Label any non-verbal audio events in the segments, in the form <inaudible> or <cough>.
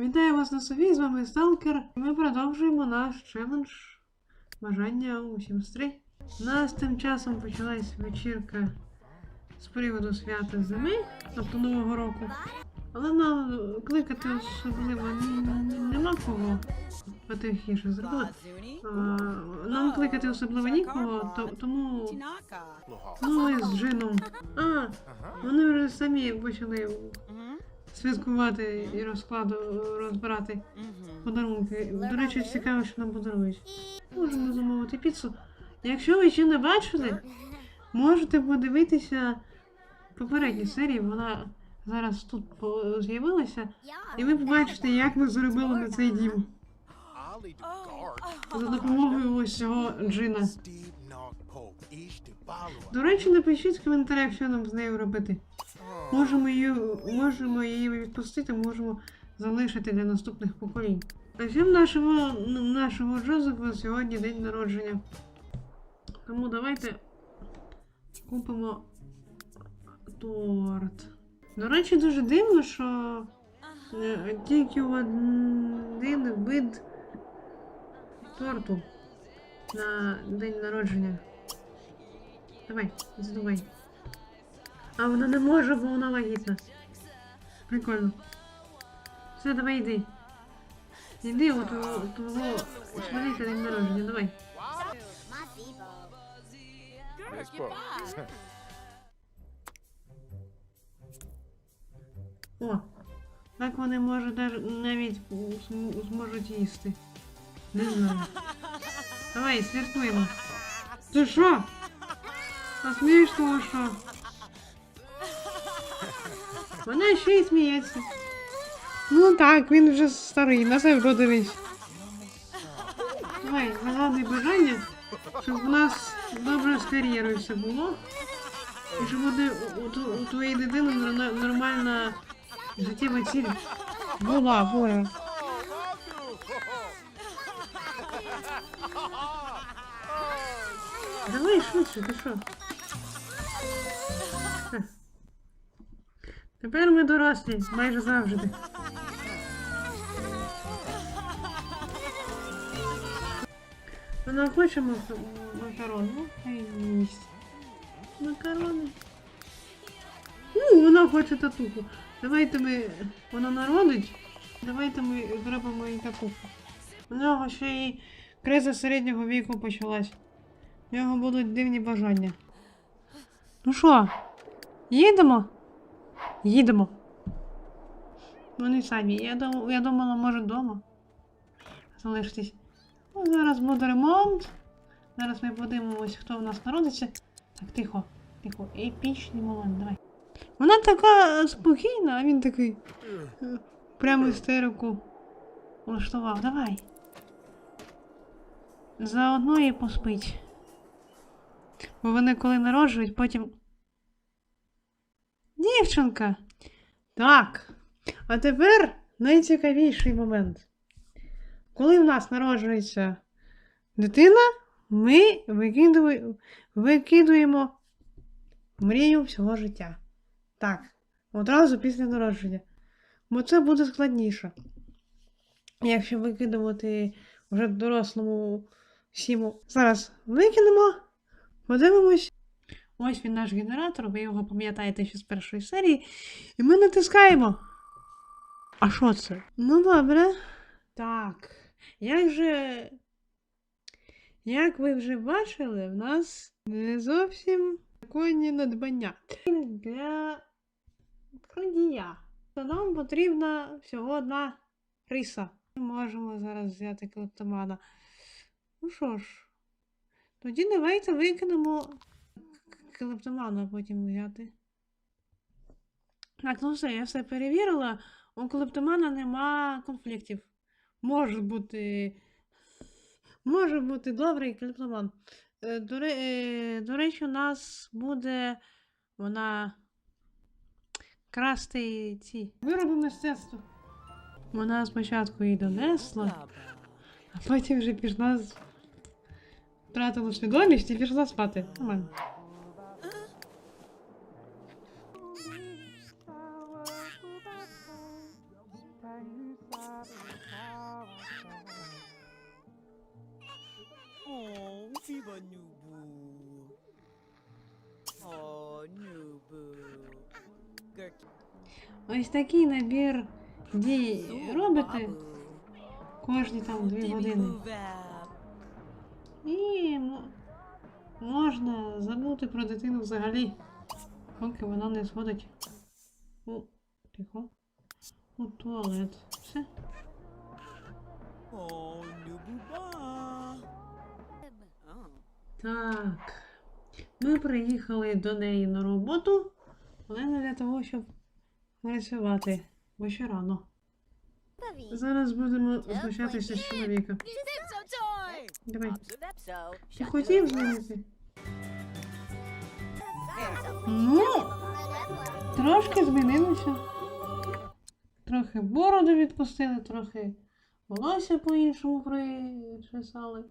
Вітаю вас на собі, з вами Сталкер. І ми продовжуємо наш челендж бажання у Sims 3. У нас тим часом почалась вечірка з приводу свята зими, тобто Нового року. Але нам кликати особливо нема кого. А тихіше зробила. А, Нам кликати особливо нікого, то, тому ну ми з Джином. А, вони вже самі почали святкувати і розкладу розбирати подарунки. До речі, цікаво, що нам подарують. Можемо замовити піцу. Якщо ви ще не бачили, можете подивитися попередні серії. Вона зараз тут з'явилася, і ви побачите, як ми зробили на цей дім за допомогою ось цього джина. До речі, напишіть в коментарях, що нам з нею робити. Можемо її, можемо її відпустити, можемо залишити для наступних поколінь. А ще в нашого, нашого Джозефа сьогодні день народження. Тому давайте купимо торт. До речі, дуже дивно, що е, тільки один вид торту на день народження. Давай, задувай. А вона не може, бо вона вагітна. Прикольно. Все, давай йди. Йди, от твого чоловіка день народження, давай. О, так вони може навіть зм- зможуть їсти. Не знаю. Давай, святкуємо. Ти що? А смішно, що? Вона ще й сміється. Ну так, він вже старий, на себе дивись. Давай, загадуй бажання, щоб у нас добре з кар'єрою все було. І щоб буде у, у, у твоєї дитини нормальна життєва ціль. Була, була. Давай швидше, ти що? Тепер ми дорослі, майже завжди. Вона хоче макарон, ну хай їсть. Макарони. Ну, вона хоче татуху. Давайте ми. Вона народить. Давайте ми зробимо їй татуху. У нього ще й криза середнього віку почалась. У нього будуть дивні бажання. Ну що, їдемо? Їдемо. Вони самі. Я, дум... я думала, може вдома. Залишитись. Ну, зараз буде ремонт. Зараз ми подивимось, хто в нас народиться. Так, тихо, тихо. Епічний момент, давай. Вона така спокійна, а він такий. е, Прямо істерику влаштував. Давай. Заодно і поспить. Бо вони коли народжують, потім. Дівчинка! Так. А тепер найцікавіший момент. Коли в нас народжується дитина, ми викидуємо, мрію всього життя. Так, одразу після народження. Бо це буде складніше. Якщо викидувати вже дорослому сіму. Зараз викинемо, подивимось. Ось він наш генератор, ви його пам'ятаєте ще з першої серії. І ми натискаємо. А що це? Ну добре. Так. Як же. Як ви вже бачили, в нас не зовсім законні надбання. Для крадія. Нам потрібна всього одна риса. Ми можемо зараз взяти клептомана. Ну що ж, тоді давайте викинемо клептомана, потім взяти. Так, ну все, я все перевірила. У клептомана нема конфліктів. Може бути. Може бути добрий клептоман. Е, До, е, до речі, у нас буде вона красти ці вироби мистецтва. Вона спочатку її донесла, а потім вже пішла втратила свідомість і пішла спати. Нормально. Oh, Nubu. Oh, Nubu. Gurky. Ось такий набір дій робите кожні там дві години. І можна забути про дитину взагалі, поки вона не сходить у тихо. У туалет. Все. Oh, Nububa. Так. Ми приїхали до неї на роботу, але не для того, щоб працювати, бо ще рано. Зараз будемо знущатися з чоловіка. Давай. Ти хотів змінити? Ну, трошки змінилося. Трохи бороду відпустили, трохи волосся по-іншому причесали.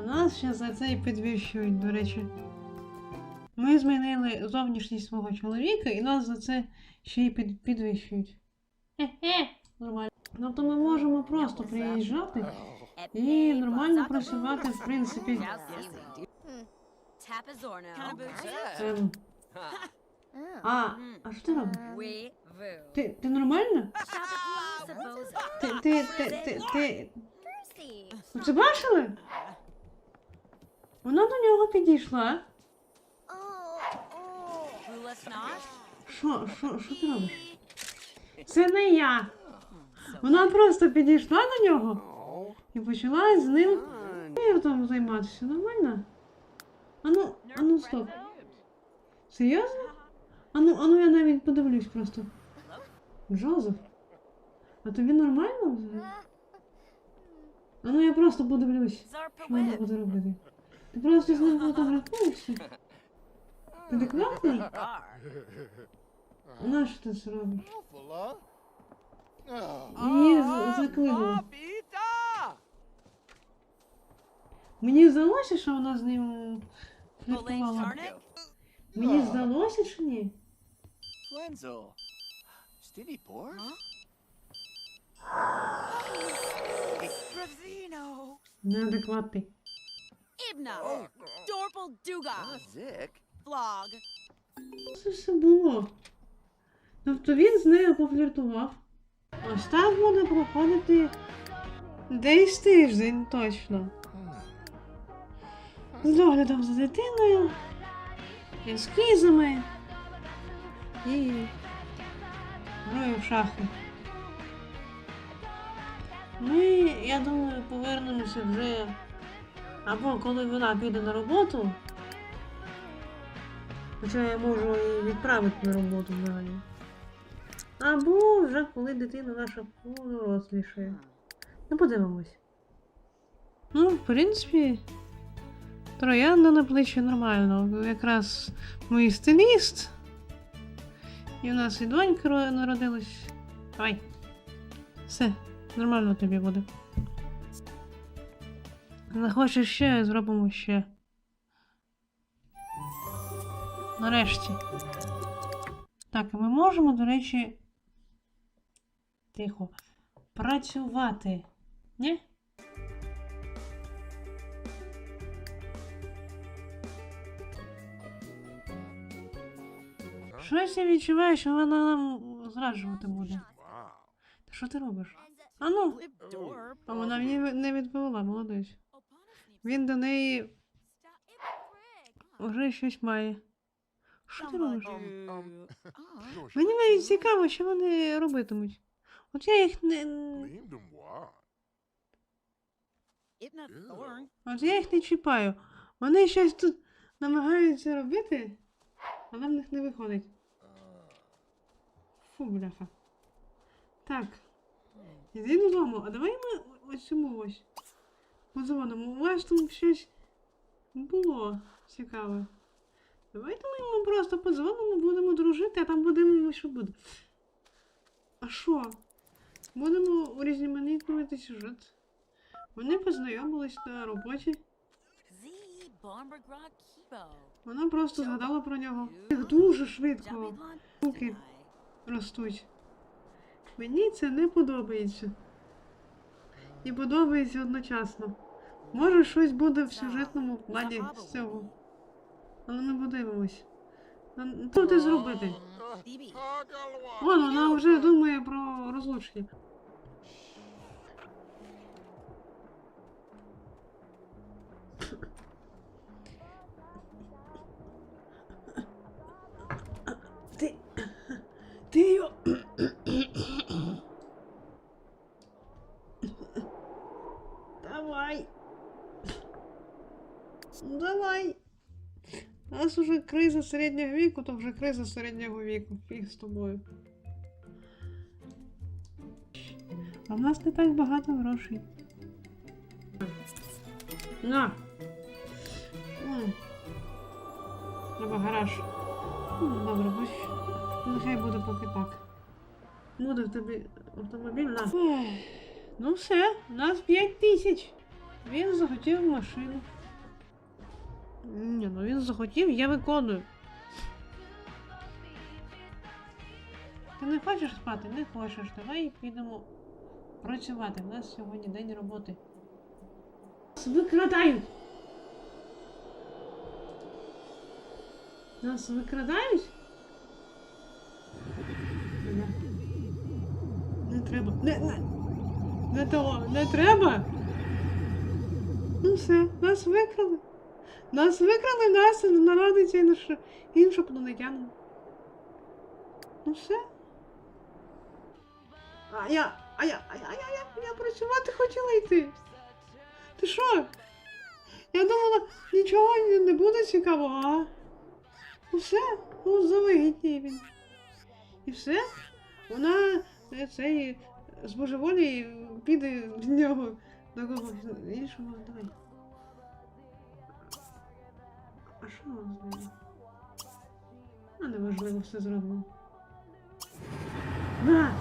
А нас ще за це і підвищують, до речі. Ми змінили зовнішність свого чоловіка і нас за це ще й під, підвищують. Хе-хе, нормально. Тобто ми можемо просто приїжджати і нормально працювати, в принципі. Ем, а, а що ти робиш? Ти, ти нормально? Ти, ти, ти, ти, ти... Це бачили? Вона до нього підійшла. Що, що, що ти робиш? Це не я. Вона просто підійшла до нього і почала з ним фліртом займатися. Нормально? Ану, ану, стоп. Серйозно? Ану, ану, я навіть подивлюсь просто. Джозеф? А тобі нормально? Ану, я просто подивлюсь. Що вона буде робити? Ти просто з ним фотографуєшся? Ти адекватний? А на що ти це робиш? Її з- заклинуло. Мені здалося, що вона з ним фліртувала. Мені здалося чи ні? Flenzel. Stiddy poor? Bravino. Неадекватний. Dorpal Duga. Zik. Vlog. Це все було. Тобто він з нею пофліртував. Ось так буде проходити десь тиждень точно. З доглядом за дитиною, ескізами і грою в шахи. Ми, я думаю, повернемося вже або коли вона піде на роботу. Хоча я можу і відправити на роботу взагалі. Або вже коли дитина наша подорослішає. Ну, подивимось. Ну, в принципі, троянда на плечі нормально. Якраз мій стиліст. І в нас і донька народилась. Давай. Все, нормально тобі буде. Захочеш ще, зробимо ще. Нарешті. Так, ми можемо, до речі. Тихо. Працювати. Ні? Щось я відчуваю, що вона нам зраджувати буде. Та що ти робиш? А ну, а вона мені не відповіла, молодець. Він до неї вже щось має. Що ти робиш? Мені навіть цікаво, що вони робитимуть. От я їх не. От я їх не чіпаю. Вони щось тут намагаються робити, але в них не виходить. Фу, бляха. Так. Іди додому, а давай ми ось цьому ось. Подзвонимо. У вас там щось було цікаве. Давайте ми йому просто подзвонимо, будемо дружити, а там будемо, що буде. А що? Будемо урізноманітнювати сюжет. Вони познайомились на роботі. Вона просто згадала про нього. Їх дуже швидко руки ростуть. Мені це не подобається. І подобається одночасно. Може, щось буде в сюжетному плані з цього. Але ми подивимось. Що ти зробити? Вон, вона вже думає про розлучення. Криза середнього віку, то вже криза середнього віку. Фіг з тобою. А в нас не так багато грошей. На. Треба гараж. Ну, добре, хоч. Нехай буде поки так. Буде в тобі автомобіль на. Ну все, у нас 5 тисяч. Він захотів машину. Ні, ну він захотів, я виконую. Ти не хочеш спати? Не хочеш. Давай підемо працювати. У нас сьогодні день роботи. Нас викрадають! Нас викрадають? Не, треба. Не, не, не того, не треба. Ну все, нас викрали. Нас викрали, нас народиться інш... іншопланетянин. Ну все. А я, а я, а я, а я, я, я працювати хотіла йти. Ти що? Я думала, нічого не буде цікавого, а? Ну все, ну завигідніє він. І все? Вона е, цей збожеволі піде від нього до когось іншого. Давай. Що вона з нею? А неважливо все зроблено. На!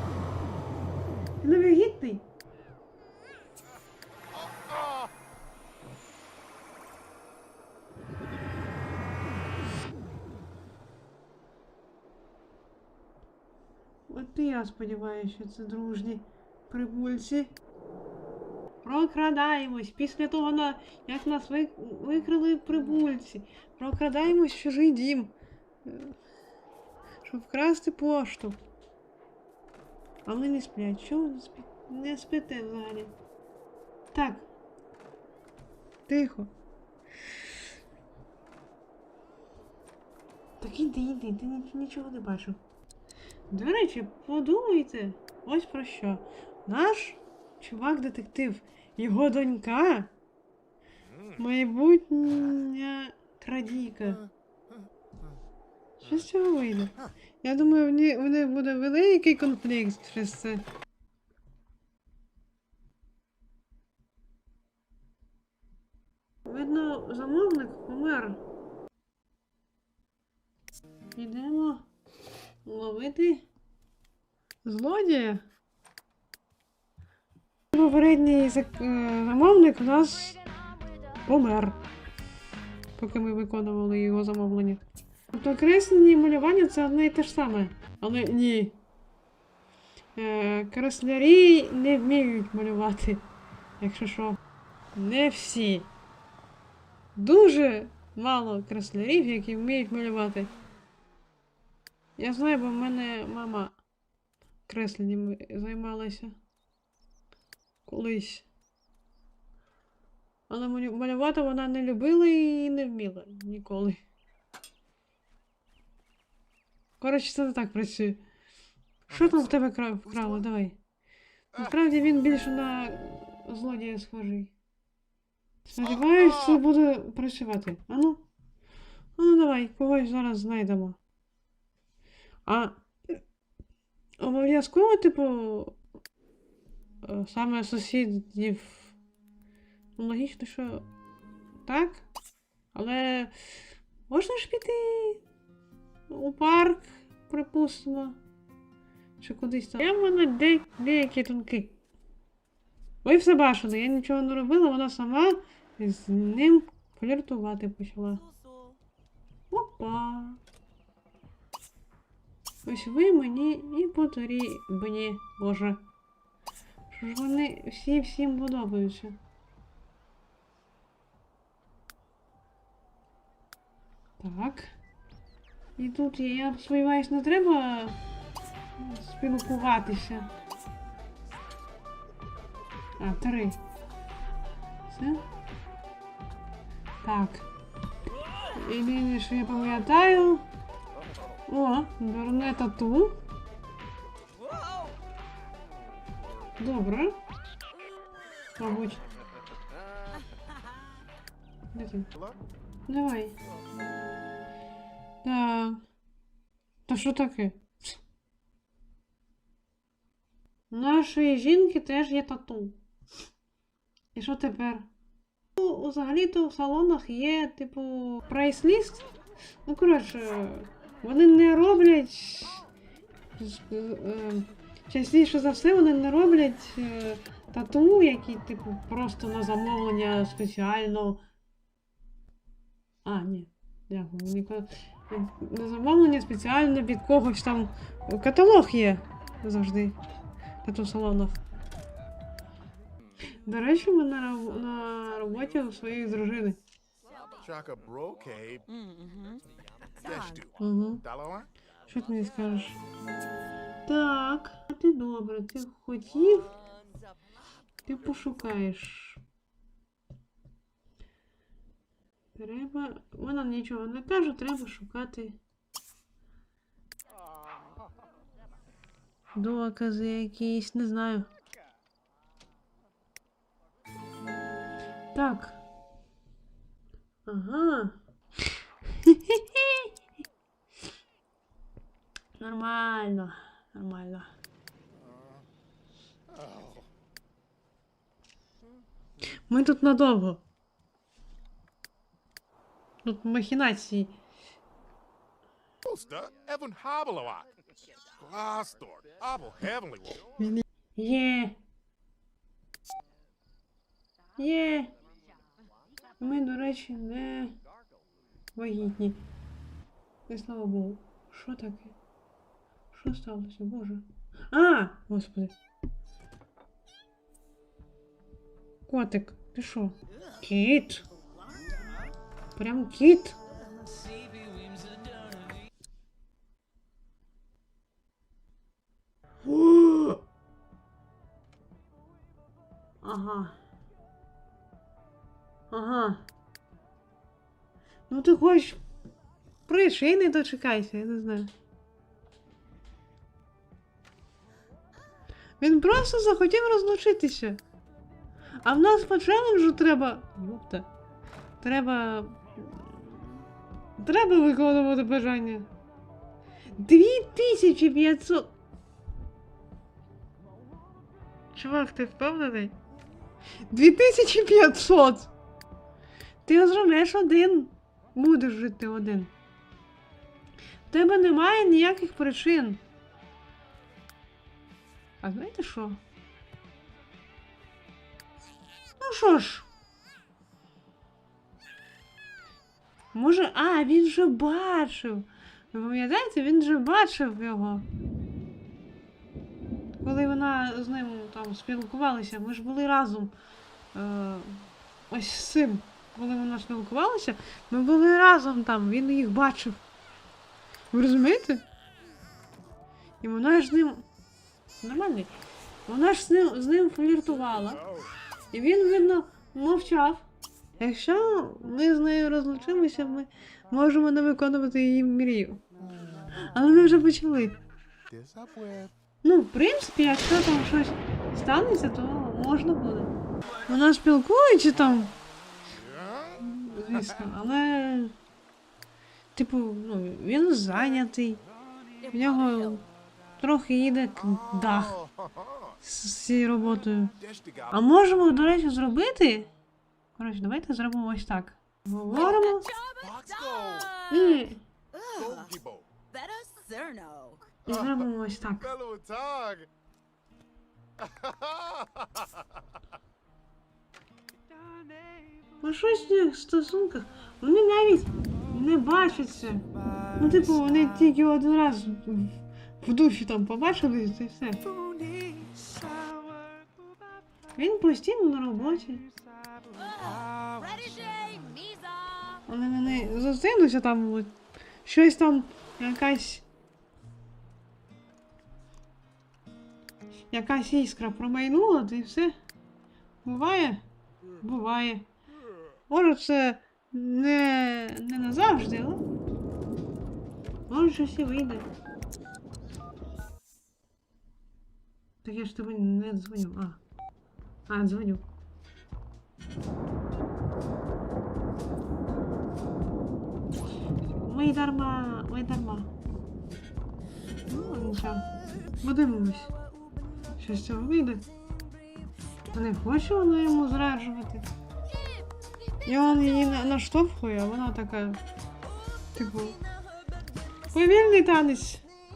Ти невигідний! От і я сподіваюся, що це дружні прибульці. Прокрадаємось після того, як нас викрили прибульці. Прокрадаємось в чужий дім. е, Щоб вкрасти пошту. А вони не сплять. Чого? Не спите взагалі? Так. Тихо. Так іди, іди, ти нічого не бачив. До речі, подумайте ось про що. Наш чувак-детектив, його донька, майбутня крадійка. Що з цього вийде? Я думаю, в них буде великий конфлікт через це. Видно, замовник помер. Йдемо ловити злодія. Попередній е, замовник у нас помер. Поки ми виконували його замовлення. Тобто креслення і малювання це одне і те ж саме. Але ні. Е, креслярі не вміють малювати. Якщо що. Не всі. Дуже мало креслярів, які вміють малювати. Я знаю, бо в мене мама кресленням займалася колись. Але малю- малювати вона не любила і не вміла ніколи. Коротше, це не так працює. Що там в тебе кра- вкрали? Давай. Насправді він більше на злодія схожий. Сподіваюсь, це буде працювати. Ану? Ану, давай, когось зараз знайдемо. А обов'язково, типу, саме сусідів. Ну, логічно, що так. Але можна ж піти у парк, припустимо. Чи кудись там. Я в мене де, деякі тонки. Ви все бачили, я нічого не робила, вона сама з ним фліртувати почала. Опа. Ось ви мені і потрібні, Боже. Вони всі всім подобаються. Так. І тут, я, я сподіваюсь, не треба спілкуватися. А, три. Все? Так. Єдине, що я пам'ятаю. О, дурне тату. Добре. Мабуть. Ти? Давай. Так. Та що таке? Нашої жінки теж є тату. І що тепер? Ну, взагалі-то в салонах є, типу, прайс-ліст. Ну, коротше, вони не роблять. Частіше за все вони не роблять е, тату, які, типу, просто на замовлення спеціально. А, ні. Дякую. Ніко... На замовлення спеціально від когось там. Каталог є завжди. в Тату-салонах. До речі, ми на, роб- на роботі у своєї дружини. Угу. Що ти мені скажеш? Так, ти добре, ти хотів, ти пошукаєш. Треба. Вона нічого не каже, треба шукати. Докази якісь, не знаю. Так. Ага. <laughs> Нормально, нормально. Ми тут надовго. Тут махінації. Є. Є. Ми, до речі, не вагітні. І слава Богу. Що таке? Що сталося, Боже? А! Господи. Котик, ти що? Кіт. Прям кіт. Ага. Ага. Ну ти хоч пришини дочекайся, я не знаю. Він просто захотів розлучитися. А в нас по челенджу треба. Юпта. Треба. Треба виконувати бажання. 2500. Чувак, ти впевнений? 2500! Ти зробиш один. Будеш жити один. В тебе немає ніяких причин. А знаєте що? Ж? Може, а, він вже бачив. Ви пам'ятаєте, він вже бачив його. Коли вона з ним там спілкувалася, ми ж були разом. Е, ось з цим. Коли вона спілкувалася, ми були разом там, він їх бачив. Ви розумієте? І вона ж з ним. Нормальний. Вона ж з ним, з ним фліртувала. І він, видно, мовчав. Якщо ми з нею розлучимося, ми можемо не виконувати її мрію. Але ми вже почали. Ну, в принципі, якщо там щось станеться, то можна буде. Вона спілкується там, звісно, але. Типу, ну, він зайнятий. В нього трохи їде дах з цією роботою. А можемо, до речі, зробити. Коротше, давайте зробимо ось так. Говоримо. І, і зробимо ось так. Ну щось стосунках. Вони навіть не бачаться. Ну, типу, вони тільки один раз в душі там побачились і все. Він постійно на роботі. Вони зустрінуться там щось там, якась. Якась іскра промайнула, та і все. Буває? Буває. Може, це не, не назавжди, але. Може, щось і вийде. Так я ж тобі не дзвоню. А. А, дзвоню. Ой, дарма, ой, дарма. Ну, нічого. Подивимось. Що з цього вийде. Не хоче вона йому зраджувати. І він її наштовхує, а вона така. Типу. Повільний танець.